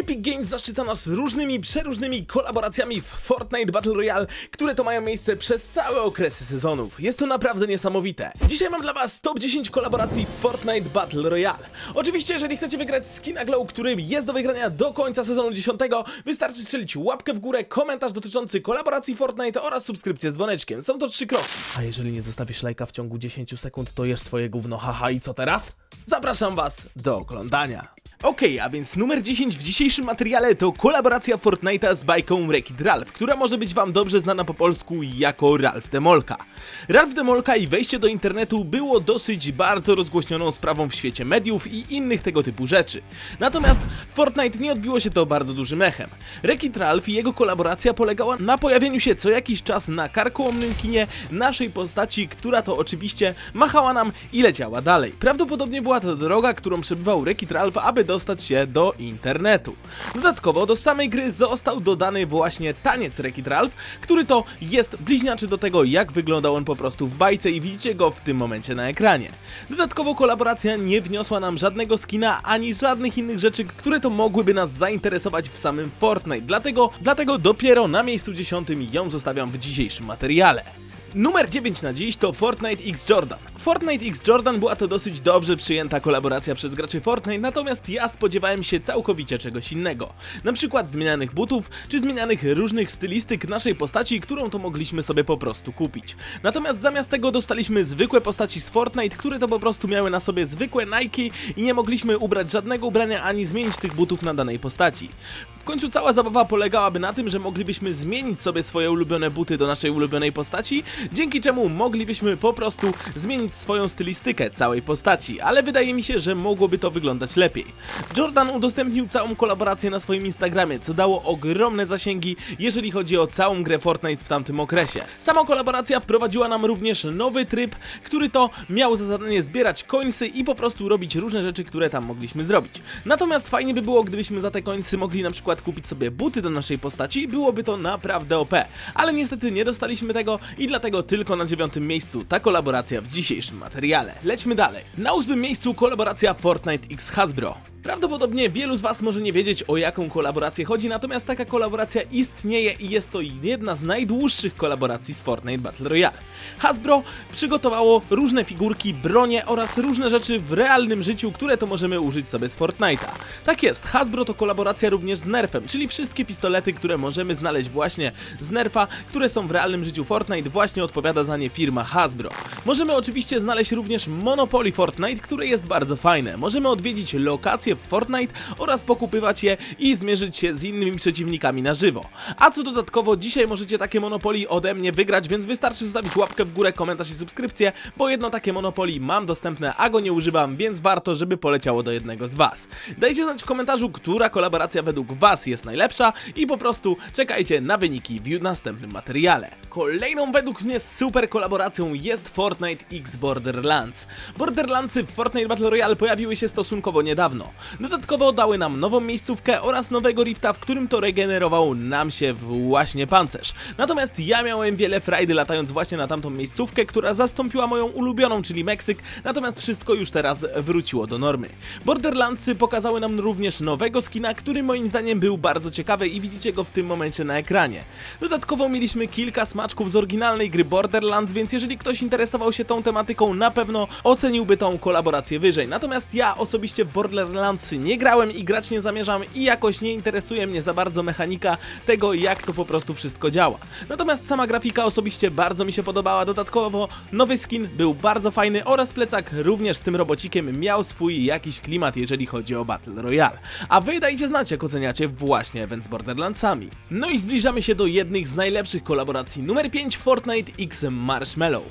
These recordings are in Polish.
Epic Games zaszczyca nas różnymi, przeróżnymi kolaboracjami w Fortnite Battle Royale, które to mają miejsce przez całe okresy sezonów. Jest to naprawdę niesamowite. Dzisiaj mam dla was top 10 kolaboracji Fortnite Battle Royale. Oczywiście, jeżeli chcecie wygrać skina Glow, który jest do wygrania do końca sezonu 10, wystarczy strzelić łapkę w górę, komentarz dotyczący kolaboracji Fortnite oraz subskrypcję z dzwoneczkiem. Są to trzy kroki. A jeżeli nie zostawisz lajka w ciągu 10 sekund, to jesz swoje gówno, haha i co teraz? Zapraszam was do oglądania. Okej, a więc numer 10 w dzisiejszym materiale to kolaboracja Fortnite'a z bajką Wreck-It Ralph, która może być wam dobrze znana po polsku jako Ralph Demolka. Ralph Demolka i wejście do internetu było dosyć bardzo rozgłośnioną sprawą w świecie mediów i innych tego typu rzeczy. Natomiast Fortnite nie odbiło się to bardzo dużym echem. Wreck-It Ralph i jego kolaboracja polegała na pojawieniu się co jakiś czas na karkołomnym kinie naszej postaci, która to oczywiście machała nam i leciała dalej. Prawdopodobnie była to droga, którą przebywał Wreck-It Ralph, aby dostać się do internetu. Dodatkowo do samej gry został dodany właśnie taniec Wreck-It Ralph, który to jest bliźniaczy do tego, jak wyglądał on po prostu w bajce i widzicie go w tym momencie na ekranie. Dodatkowo kolaboracja nie wniosła nam żadnego skina, ani żadnych innych rzeczy, które to mogłyby nas zainteresować w samym Fortnite. Dlatego, dlatego dopiero na miejscu 10 ją zostawiam w dzisiejszym materiale. Numer 9 na dziś to Fortnite X Jordan. Fortnite X Jordan była to dosyć dobrze przyjęta kolaboracja przez graczy Fortnite, natomiast ja spodziewałem się całkowicie czegoś innego. Na przykład zmienianych butów, czy zmienianych różnych stylistyk naszej postaci, którą to mogliśmy sobie po prostu kupić. Natomiast zamiast tego dostaliśmy zwykłe postaci z Fortnite, które to po prostu miały na sobie zwykłe Nike i nie mogliśmy ubrać żadnego ubrania ani zmienić tych butów na danej postaci. W końcu cała zabawa polegałaby na tym, że moglibyśmy zmienić sobie swoje ulubione buty do naszej ulubionej postaci, dzięki czemu moglibyśmy po prostu zmienić swoją stylistykę całej postaci, ale wydaje mi się, że mogłoby to wyglądać lepiej. Jordan udostępnił całą kolaborację na swoim Instagramie, co dało ogromne zasięgi, jeżeli chodzi o całą grę Fortnite w tamtym okresie. Sama kolaboracja wprowadziła nam również nowy tryb, który to miał za zadanie zbierać końsy i po prostu robić różne rzeczy, które tam mogliśmy zrobić. Natomiast fajnie by było, gdybyśmy za te końsy mogli na przykład kupić sobie buty do naszej postaci, byłoby to naprawdę OP. Ale niestety nie dostaliśmy tego i dlatego tylko na dziewiątym miejscu ta kolaboracja w dzisiejszym materiale. Lećmy dalej. Na ósmym miejscu kolaboracja Fortnite x Hasbro. Prawdopodobnie wielu z Was może nie wiedzieć o jaką kolaborację chodzi, natomiast taka kolaboracja istnieje i jest to jedna z najdłuższych kolaboracji z Fortnite Battle Royale. Hasbro przygotowało różne figurki, bronie oraz różne rzeczy w realnym życiu, które to możemy użyć sobie z Fortnite'a. Tak jest, Hasbro to kolaboracja również z Nerfem, czyli wszystkie pistolety, które możemy znaleźć właśnie z Nerfa, które są w realnym życiu Fortnite, właśnie odpowiada za nie firma Hasbro. Możemy oczywiście znaleźć również Monopoly Fortnite, które jest bardzo fajne. Możemy odwiedzić lokacje w Fortnite oraz pokupywać je i zmierzyć się z innymi przeciwnikami na żywo. A co dodatkowo, dzisiaj możecie takie Monopoly ode mnie wygrać, więc wystarczy zostawić łapkę w górę, komentarz i subskrypcję, bo jedno takie Monopoly mam dostępne, a go nie używam, więc warto, żeby poleciało do jednego z Was. Dajcie znać w komentarzu, która kolaboracja według Was jest najlepsza i po prostu czekajcie na wyniki w następnym materiale. Kolejną według mnie super kolaboracją jest Fortnite X Borderlands. Borderlandsy w Fortnite Battle Royale pojawiły się stosunkowo niedawno. Dodatkowo dały nam nową miejscówkę oraz nowego rifta, w którym to regenerował nam się właśnie pancerz. Natomiast ja miałem wiele frajdy latając właśnie na tamtą miejscówkę, która zastąpiła moją ulubioną, czyli Meksyk, natomiast wszystko już teraz wróciło do normy. Borderlandsy pokazały nam również nowego skina, który moim zdaniem był bardzo ciekawy i widzicie go w tym momencie na ekranie. Dodatkowo mieliśmy kilka smaczków z oryginalnej gry Borderlands, więc jeżeli ktoś interesował się tą tematyką, na pewno oceniłby tą kolaborację wyżej. Natomiast ja osobiście w Nie grałem i grać nie zamierzam i jakoś nie interesuje mnie za bardzo mechanika tego, jak to po prostu wszystko działa. Natomiast sama grafika osobiście bardzo mi się podobała, dodatkowo nowy skin był bardzo fajny oraz plecak również z tym robocikiem miał swój jakiś klimat, jeżeli chodzi o Battle Royale. A wy dajcie znać, jak oceniacie właśnie event z Borderlandsami. No i zbliżamy się do jednych z najlepszych kolaboracji. Numer 5 Fortnite X Marshmallow.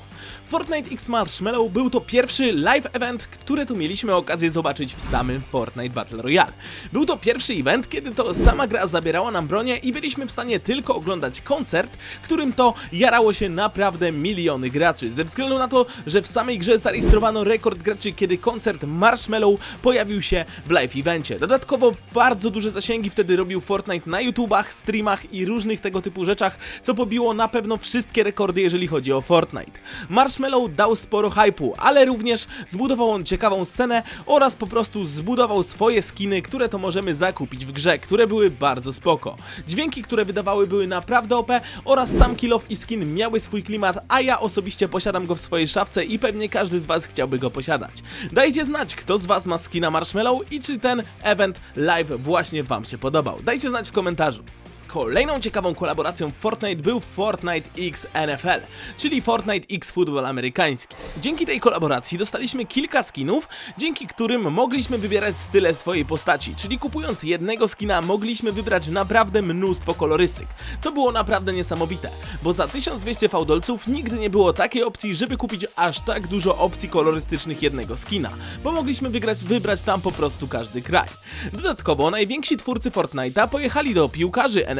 Fortnite X Marshmallow był to pierwszy live event, który tu mieliśmy okazję zobaczyć w samym Fortnite Battle Royale. Był to pierwszy event, kiedy to sama gra zabierała nam bronię i byliśmy w stanie tylko oglądać koncert, którym to jarało się naprawdę miliony graczy. Ze względu na to, że w samej grze zarejestrowano rekord graczy, kiedy koncert Marshmallow pojawił się w live evencie. Dodatkowo bardzo duże zasięgi wtedy robił Fortnite na YouTubach, streamach i różnych tego typu rzeczach, co pobiło na pewno wszystkie rekordy, jeżeli chodzi o Fortnite. Marshmallow dał sporo hypu, ale również zbudował on ciekawą scenę oraz po prostu zbudował swoje skiny, które to możemy zakupić w grze, które były bardzo spoko. Dźwięki, które wydawały były naprawdę OP oraz sam kill off i skin miały swój klimat, a ja osobiście posiadam go w swojej szafce i pewnie każdy z was chciałby go posiadać. Dajcie znać, kto z was ma skina Marshmallow i czy ten event live właśnie wam się podobał. Dajcie znać w komentarzu. Kolejną ciekawą kolaboracją Fortnite był Fortnite X NFL, czyli Fortnite X Football amerykański. Dzięki tej kolaboracji dostaliśmy kilka skinów, dzięki którym mogliśmy wybierać style swojej postaci, czyli kupując jednego skina mogliśmy wybrać naprawdę mnóstwo kolorystyk, co było naprawdę niesamowite, bo za 1200 fałdolców nigdy nie było takiej opcji, żeby kupić aż tak dużo opcji kolorystycznych jednego skina, bo mogliśmy wygrać, wybrać tam po prostu każdy kraj. Dodatkowo najwięksi twórcy Fortnite'a pojechali do piłkarzy NFL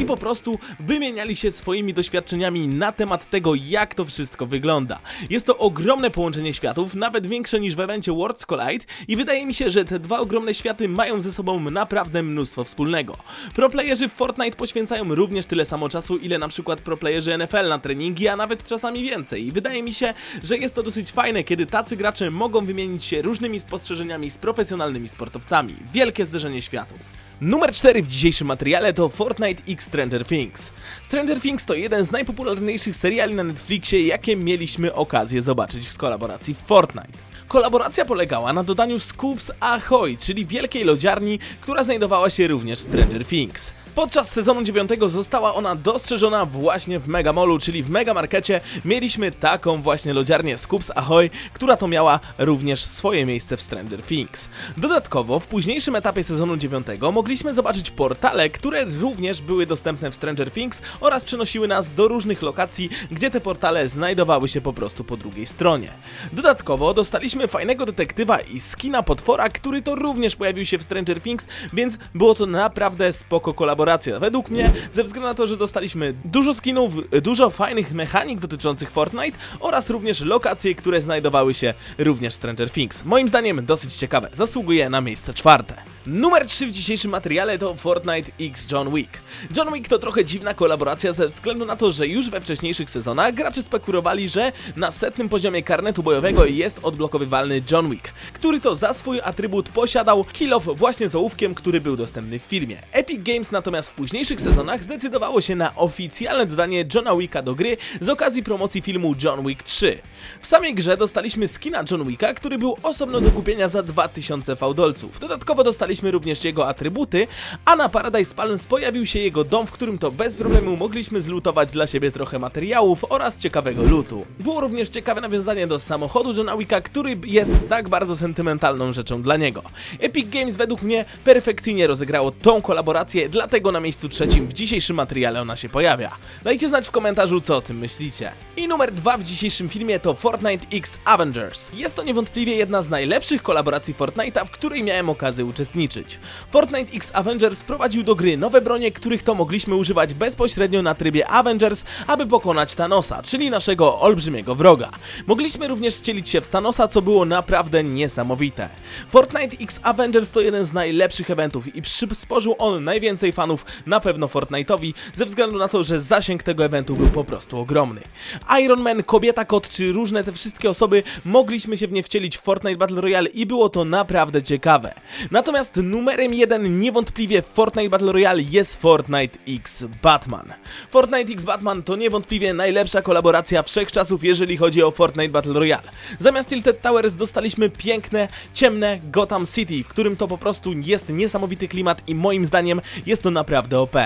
i po prostu wymieniali się swoimi doświadczeniami na temat tego, jak to wszystko wygląda. Jest to ogromne połączenie światów, nawet większe niż w evencie Worlds Collide i wydaje mi się, że te dwa ogromne światy mają ze sobą naprawdę mnóstwo wspólnego. Proplayerzy w Fortnite poświęcają również tyle samo czasu, ile na przykład proplayerzy NFL na treningi, a nawet czasami więcej. I wydaje mi się, że jest to dosyć fajne, kiedy tacy gracze mogą wymienić się różnymi spostrzeżeniami z profesjonalnymi sportowcami. Wielkie zderzenie światów. Numer 4 w dzisiejszym materiale to Fortnite X Stranger Things. Stranger Things to jeden z najpopularniejszych seriali na Netflixie, jakie mieliśmy okazję zobaczyć w kolaboracji Fortnite. Kolaboracja polegała na dodaniu Scoops Ahoy, czyli wielkiej lodziarni, która znajdowała się również w Stranger Things. Podczas sezonu 9 została ona dostrzeżona właśnie w Megamolu, czyli w Megamarkecie. Mieliśmy taką właśnie lodziarnię Scoops Ahoy, która to miała również swoje miejsce w Stranger Things. Dodatkowo w późniejszym etapie sezonu 9 mogliśmy zobaczyć portale, które również były dostępne w Stranger Things oraz przenosiły nas do różnych lokacji, gdzie te portale znajdowały się po prostu po drugiej stronie. Dodatkowo dostaliśmy fajnego detektywa i skina potwora, który to również pojawił się w Stranger Things, więc było to naprawdę spoko kolaboracja. Według mnie, ze względu na to, że dostaliśmy dużo skinów, dużo fajnych mechanik dotyczących Fortnite oraz również lokacje, które znajdowały się również w Stranger Things. Moim zdaniem dosyć ciekawe, zasługuje na miejsce czwarte. Numer 3 w dzisiejszym materiale to Fortnite X John Wick. John Wick to trochę dziwna kolaboracja ze względu na to, że już we wcześniejszych sezonach gracze spekulowali, że na setnym poziomie karnetu bojowego jest odblokowywalny John Wick, który to za swój atrybut posiadał kill off właśnie z ołówkiem, który był dostępny w filmie. Epic Games natomiast w późniejszych sezonach zdecydowało się na oficjalne dodanie Johna Wicka do gry z okazji promocji filmu John Wick 3. W samej grze dostaliśmy skina John Wicka, który był osobno do kupienia za 2000 fałdolców. Dodatkowo dostaliśmy również jego atrybuty, a na Paradise Palms pojawił się jego dom, w którym to bez problemu mogliśmy zlutować dla siebie trochę materiałów oraz ciekawego lutu. Było również ciekawe nawiązanie do samochodu Johna Wicka, który jest tak bardzo sentymentalną rzeczą dla niego. Epic Games według mnie perfekcyjnie rozegrało tą kolaborację, dlatego na miejscu trzecim w dzisiejszym materiale ona się pojawia. Dajcie znać w komentarzu, co o tym myślicie. I numer dwa w dzisiejszym filmie to Fortnite X Avengers. Jest to niewątpliwie jedna z najlepszych kolaboracji Fortnite'a, w której miałem okazję uczestniczyć. Fortnite X Avengers wprowadził do gry nowe bronie, których to mogliśmy używać bezpośrednio na trybie Avengers, aby pokonać Thanosa, czyli naszego olbrzymiego wroga. Mogliśmy również wcielić się w Thanosa, co było naprawdę niesamowite. Fortnite X Avengers to jeden z najlepszych eventów i przysporzył on najwięcej fanów na pewno Fortnite'owi, ze względu na to, że zasięg tego eventu był po prostu ogromny. Iron Man, Kobieta Kot czy różne te wszystkie osoby mogliśmy się w nie wcielić w Fortnite Battle Royale i było to naprawdę ciekawe. Natomiast numerem jeden niewątpliwie w Fortnite Battle Royale jest Fortnite X Batman. Fortnite X Batman to niewątpliwie najlepsza kolaboracja wszechczasów, jeżeli chodzi o Fortnite Battle Royale. Zamiast Tilted Towers dostaliśmy piękne, ciemne Gotham City, w którym to po prostu jest niesamowity klimat i moim zdaniem jest to naprawdę OP.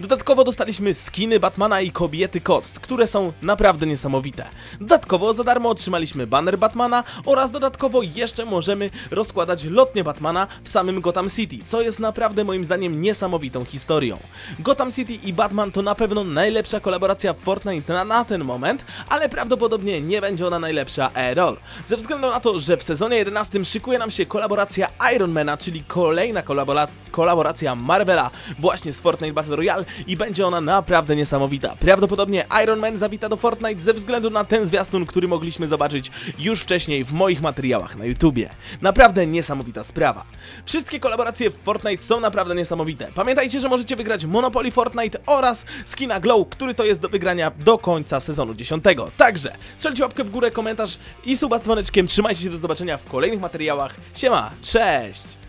Dodatkowo dostaliśmy skiny Batmana i kobiety kot, które są naprawdę niesamowite. Dodatkowo za darmo otrzymaliśmy banner Batmana oraz dodatkowo jeszcze możemy rozkładać lotnie Batmana w samym Gotham City, co jest naprawdę moim zdaniem niesamowitą historią. Gotham City i Batman to na pewno najlepsza kolaboracja Fortnite na, na ten moment, ale prawdopodobnie nie będzie ona najlepsza all. Ze względu na to, że w sezonie 11 szykuje nam się kolaboracja Ironmana, czyli kolejna kolabora kolaboracja Marvela właśnie z Fortnite Battle Royale i będzie ona naprawdę niesamowita. Prawdopodobnie Iron Man zawita do Fortnite ze względu na ten zwiastun, który mogliśmy zobaczyć już wcześniej w moich materiałach na YouTubie. Naprawdę niesamowita sprawa. Kolaboracje w Fortnite są naprawdę niesamowite. Pamiętajcie, że możecie wygrać Monopoly Fortnite oraz skina Glow, który to jest do wygrania do końca sezonu 10. Także strzelcie łapkę w górę, komentarz i suba z dzwoneczkiem. Trzymajcie się do zobaczenia w kolejnych materiałach. Siema, cześć!